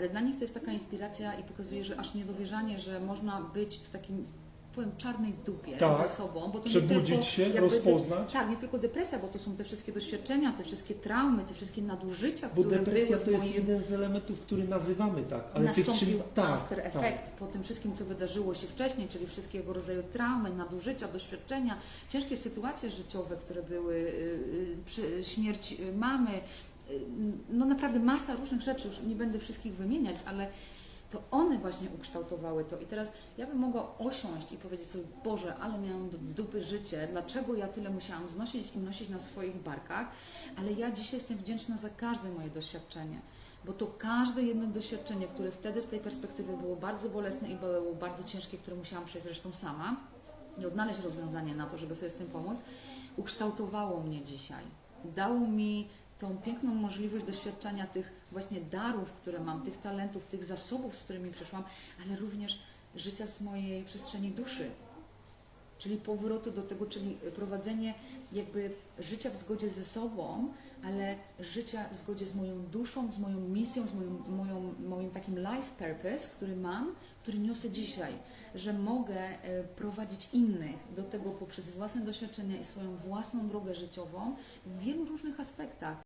Ale dla nich to jest taka inspiracja i pokazuje, że aż niedowierzanie, że można być w takim powiem czarnej dupie Tak. ze sobą, bo to Przebudzić tylko się, jakby rozpoznać. Tak, nie tylko depresja, bo to są te wszystkie doświadczenia, te wszystkie traumy, te wszystkie nadużycia, Bo które depresja były to jest jeden z elementów, który nazywamy tak, ale tych nastąpił czyn... tak, after tak. effect po tym wszystkim, co wydarzyło się wcześniej, czyli wszystkiego rodzaju traumy, nadużycia, doświadczenia, ciężkie sytuacje życiowe, które były, y, y, przy, śmierć y, mamy, no naprawdę masa różnych rzeczy, już nie będę wszystkich wymieniać, ale to one właśnie ukształtowały to. I teraz ja bym mogła osiąść i powiedzieć sobie, Boże, ale miałam do dupy życie, dlaczego ja tyle musiałam znosić i nosić na swoich barkach, ale ja dzisiaj jestem wdzięczna za każde moje doświadczenie. Bo to każde jedno doświadczenie, które wtedy z tej perspektywy było bardzo bolesne i było bardzo ciężkie, które musiałam przejść zresztą sama i odnaleźć rozwiązanie na to, żeby sobie w tym pomóc, ukształtowało mnie dzisiaj. Dało mi tą piękną możliwość doświadczenia tych właśnie darów, które mam, tych talentów, tych zasobów, z którymi przyszłam, ale również życia z mojej przestrzeni duszy. Czyli powrotu do tego, czyli prowadzenie jakby życia w zgodzie ze sobą, ale życia w zgodzie z moją duszą, z moją misją, z moją, moją, moim takim life purpose, który mam, który niosę dzisiaj, że mogę e, prowadzić innych do tego poprzez własne doświadczenia i swoją własną drogę życiową w wielu różnych aspektach.